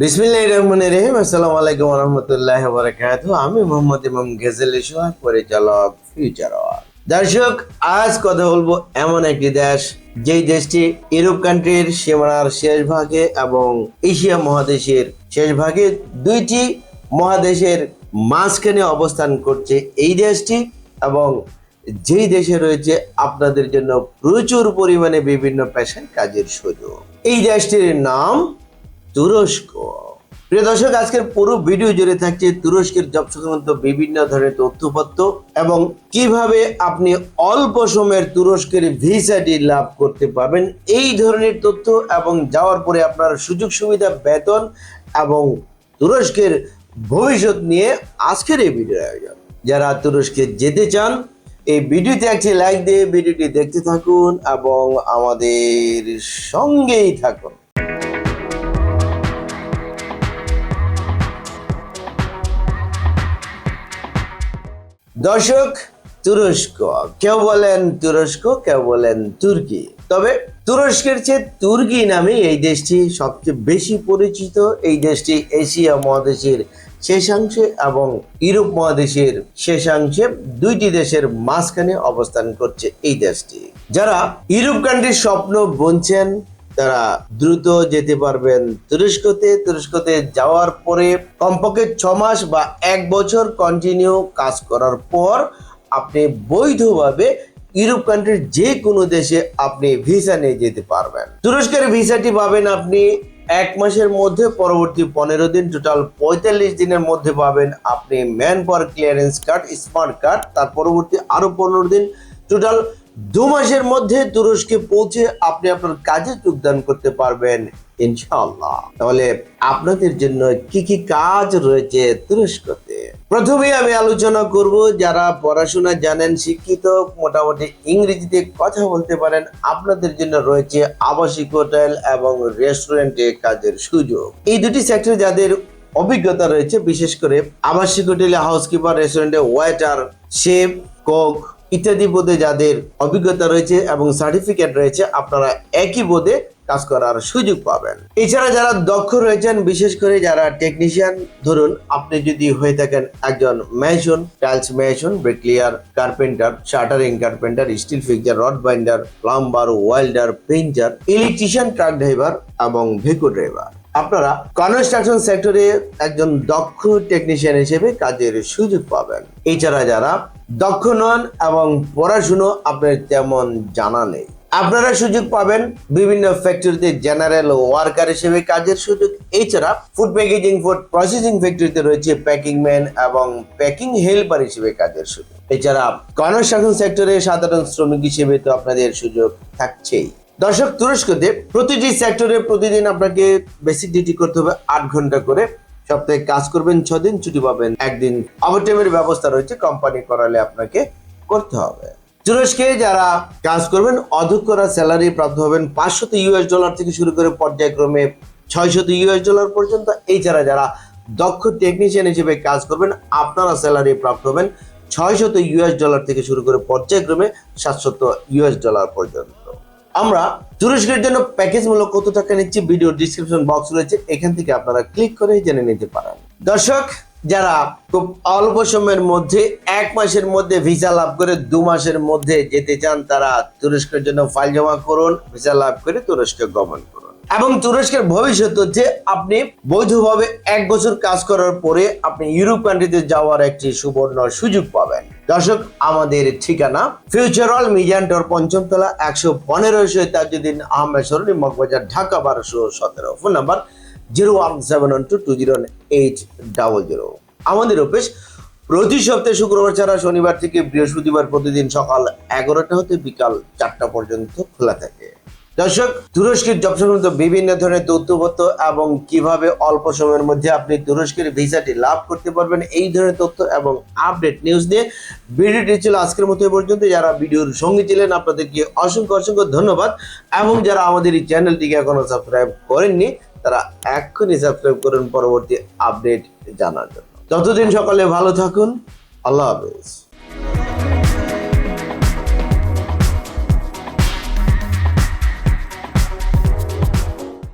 বিসমিল্লাহ রহমান রহিম। আসসালামু আলাইকুম রহমতুল্লাহ বরকাত আমি মোহাম্মদ ইমাম গেজেল ইসুয়া পরিচালক ফিউচার দর্শক, আজ কথা বলব এমন একটি দেশ, যেই দেশটি ইউরোপ কান্ট্রির সীমানার শেষ ভাগে এবং এশিয়া মহাদেশের শেষ ভাগে দুইটি মহাদেশের মাঝখানে অবস্থান করছে এই দেশটি এবং যেই দেশে রয়েছে আপনাদের জন্য প্রচুর পরিমাণে বিভিন্ন পেশার কাজের সুযোগ। এই দেশটির নাম তুরস্ক। প্রিয় দর্শক, আজকের পুরো ভিডিও জুড়ে থাকছে তুরস্কের জব সংক্রান্ত বিভিন্ন ধরনের তথ্যপত্র এবং কীভাবে আপনি অল্প সময়ের তুরস্কের ভিসাটি লাভ করতে পারবেন এই ধরনের তথ্য এবং যাওয়ার পরে আপনার সুযোগ সুবিধা, বেতন এবং তুরস্কের ভবিষ্যৎ নিয়ে আজকের এই ভিডিও আয়োজন। যারা তুরস্কে যেতে চান, এই ভিডিওতে একটি লাইক দিয়ে ভিডিওটি দেখতে থাকুন এবং আমাদের সঙ্গেই থাকুন। দর্শক, তুরস্ক। কেউ বলেন তুরস্ক, কেউ বলেন তুর্কি। তবে তুরস্কের চেয়ে তুর্কি নামে এই দেশটি সবচেয়ে বেশি পরিচিত। এই দেশটি এশিয়া মহাদেশের শেষাংশে এবং ইউরোপ মহাদেশের শেষাংশে দুইটি দেশের মাঝখানে অবস্থান করছে এই দেশটি। যারা ইউরোপ কান্ট্রির স্বপ্ন বুনছেন তারা দ্রুত যেতে পারবেন। তুরস্কতে তুরস্কতে যাওয়ার পরে কমপক্ষে ছ মাস বা এক বছর কন্টিনিউ কাজ করার পর আপনি বৈধভাবে ইউরোপ কান্ট্রির যে কোনো দেশে আপনি ভিসা নিয়ে যেতে পারবেন। তুরস্কের ভিসাটি পাবেন আপনি এক মাসের মধ্যে, পরবর্তী পনেরো দিন টোটাল পঁয়তাল্লিশ দিনের মধ্যে পাবেন আপনি manpower clearance card smart card তার পরবর্তী আরও পনেরো দিন টোটাল দু মাসের মধ্যে তুরস্কে পৌঁছে আপনি আপনার কাজে যোগদান করতে পারবেন, ইনশাআল্লাহ। তাহলে আপনাদের জন্য কি কি কাজ রয়েছে তুরস্কতে? প্রথমে আমি আলোচনা করব যারা পড়াশোনা জানেন, শিক্ষিত, মোটামুটি ইংরেজিতে কথা বলতে পারেন, আপনাদের জন্য রয়েছে আবাসিক হোটেল এবং রেস্টুরেন্টে কাজের সুযোগ। এই দুটি সেক্টরে যাদের অভিজ্ঞতা রয়েছে, বিশেষ করে আবাসিক হোটেলে হাউসকিপার রেস্টুরেন্টে ওয়েটার শেফ কোক ইত্যাদি পদে যাদের অভিজ্ঞতা রয়েছে এবং সার্টিফিকেট রয়েছে, আপনারা একই পদে কাজ করার সুযোগ পাবেন। এছাড়া যারা দক্ষ রয়েছেন, বিশেষ করে যারা টেকনিশিয়ান ধরুন আপনি যদি হয়ে থাকেন একজন mason tiles mason bricklayer carpenter shuttering carpenter steel fixer rod binder plumber welder painter electrician truck driver এবং ভেকো ড্রাইভার আপনারা কনস্ট্রাকশন সেক্টরে একজন দক্ষ টেকনিশিয়ান হিসেবে কাজের সুযোগ পাবেন। এছাড়া যারা দক্ষ নন এবং পড়াশুনো আপনার তেমন জানা নেই। আপনারা সুযোগ পাবেন বিভিন্ন ফ্যাক্টরিতে জেনারেল ওয়ার্কার হিসেবে কাজের সুযোগ। এছাড়া ফুড প্যাকেজিং ফুড প্রসেসিং ফ্যাক্টরিতে রয়েছে প্যাকিং ম্যান এবং প্যাকিং হেল্পার হিসেবে কাজের সুযোগ। এছাড়া কনস্ট্রাকশন সেক্টরে সাধারণ শ্রমিক হিসেবে তো আপনাদের সুযোগ থাকছেই। দর্শক, তুরস্কতে প্রতিটি সেক্টরে প্রতিদিন আপনাকে বেসিক ডিউটি করতে হবে আট ঘণ্টা করে। সপ্তাহে কাজ করবেন, ছ দিন ছুটি পাবেন, একদিন ওভারটাইমের ব্যবস্থা রয়েছে কোম্পানি করালে আপনাকে করতে হবে। তুরস্কে যারা কাজ করবেন, অধ্যক্ষরা স্যালারি প্রাপ্ত হবেন পাঁচশত ইউএস ডলার থেকে শুরু করে পর্যায়ক্রমে ছয়শত ইউএস ডলার পর্যন্ত। এছাড়া যারা দক্ষ টেকনিশিয়ান হিসেবে কাজ করবেন, আপনারা স্যালারি প্রাপ্ত হবেন ছয়শত ইউএস ডলার থেকে শুরু করে পর্যায়ক্রমে সাতশত ইউএস ডলার পর্যন্ত। আমরা তুরস্কের জন্য প্যাকেজ মূল্য কত টাকা নিচ্ছি? ভিডিও ডিসক্রিপশন বক্স রয়েছে। এখান থেকে আপনারা ক্লিক করে জেনে নিতে পারেন। দর্শক, যারা খুব অল্প সময়ের মধ্যে, এক মাসের মধ্যে ভিসা লাভ করে দু মাসের মধ্যে যেতে চান, তারা তুরস্কের জন্য ফাইল জমা করুন ভিসা লাভ করে তুরস্কে গমন করুন। এবং তুরস্কের ভবিষ্যৎ হচ্ছে আপনি বৈধভাবে এক বছর কাজ করার পরে আপনি ইউরোপ কান্ট্রিতে যাওয়ার একটি সুবর্ণ সুযোগ পাবেন। দর্শক, আমাদের ঠিকানা ফিউচারাল মিজান্টর পঞ্চমতলা একশো পনেরো তাজুদ্দিন আহমেদ সরণি, মগবাজার, ঢাকা বারোশো সতেরো। Phone number zero one seven one two two zero eight double zero. আমাদের অফিস প্রতি সপ্তাহে শুক্রবার ছাড়া শনিবার থেকে বৃহস্পতিবার প্রতিদিন সকাল এগারোটা হতে বিকাল চারটা পর্যন্ত খোলা থাকে। দর্শক, তুরস্কের জব সংক্রান্ত বিভিন্ন ধরনের তথ্যপত্র এবং কীভাবে অল্প সময়ের মধ্যে আপনি তুরস্কের ভিসাটি লাভ করতে পারবেন, এই ধরনের তথ্য এবং আপডেট নিউজ নিয়ে ভিডিওটি ছিল আজকের মতো পর্যন্ত। যারা ভিডিওর সঙ্গে ছিলেন, আপনাদেরকে অসংখ্য অসংখ্য ধন্যবাদ। এবং যারা আমাদের এই চ্যানেলটিকে এখনও সাবস্ক্রাইব করেননি, তারা এক্ষুনি সাবস্ক্রাইব করুন, পরবর্তী আপডেট জানার জন্য। ততদিন সকালে ভালো থাকুন। আল্লাহ হাফেজ।